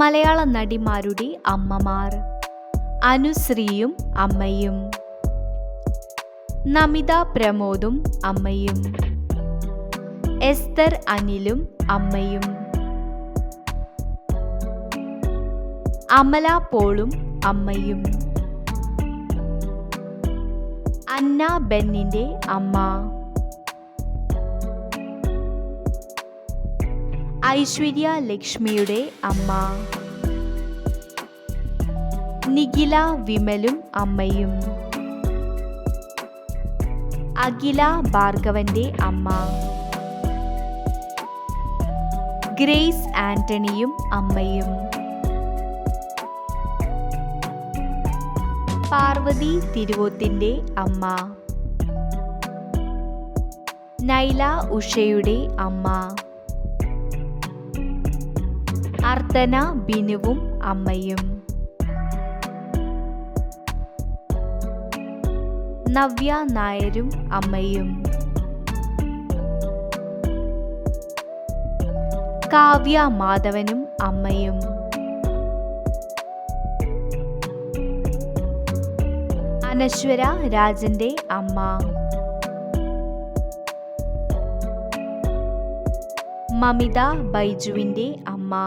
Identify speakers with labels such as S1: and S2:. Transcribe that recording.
S1: മലയാള നടിമാരുടെ അമ്മമാർ. അനുശ്രീയും അമ്മയും. നമിത പ്രമോദും അമ്മയും. എസ്തർ അനിലും അമ്മയും. അമല പോളും അമ്മയും. അന്ന ബെന്നിന്റെ അമ്മ. ഐശ്വര്യ ലക്ഷ്മിയുടെ അമ്മ. നിഖില വിമലും അമ്മയും. അഖില ഭാർഗവന്റെ അമ്മ. ഗ്രേസ് ആന്റണിയും അമ്മയും. പാർവതി തിരുവോത്തിന്റെ അമ്മ. നൈല ഉഷയുടെ അമ്മ. അർത്തന ബിനുവും അമ്മയും. നവ്യ നായരും അമ്മയും. കാവ്യ മാധവനും അമ്മയും. അനശ്വര രാജന്റെ അമ്മ. മമിത ബൈജുവിന്റെ അമ്മ.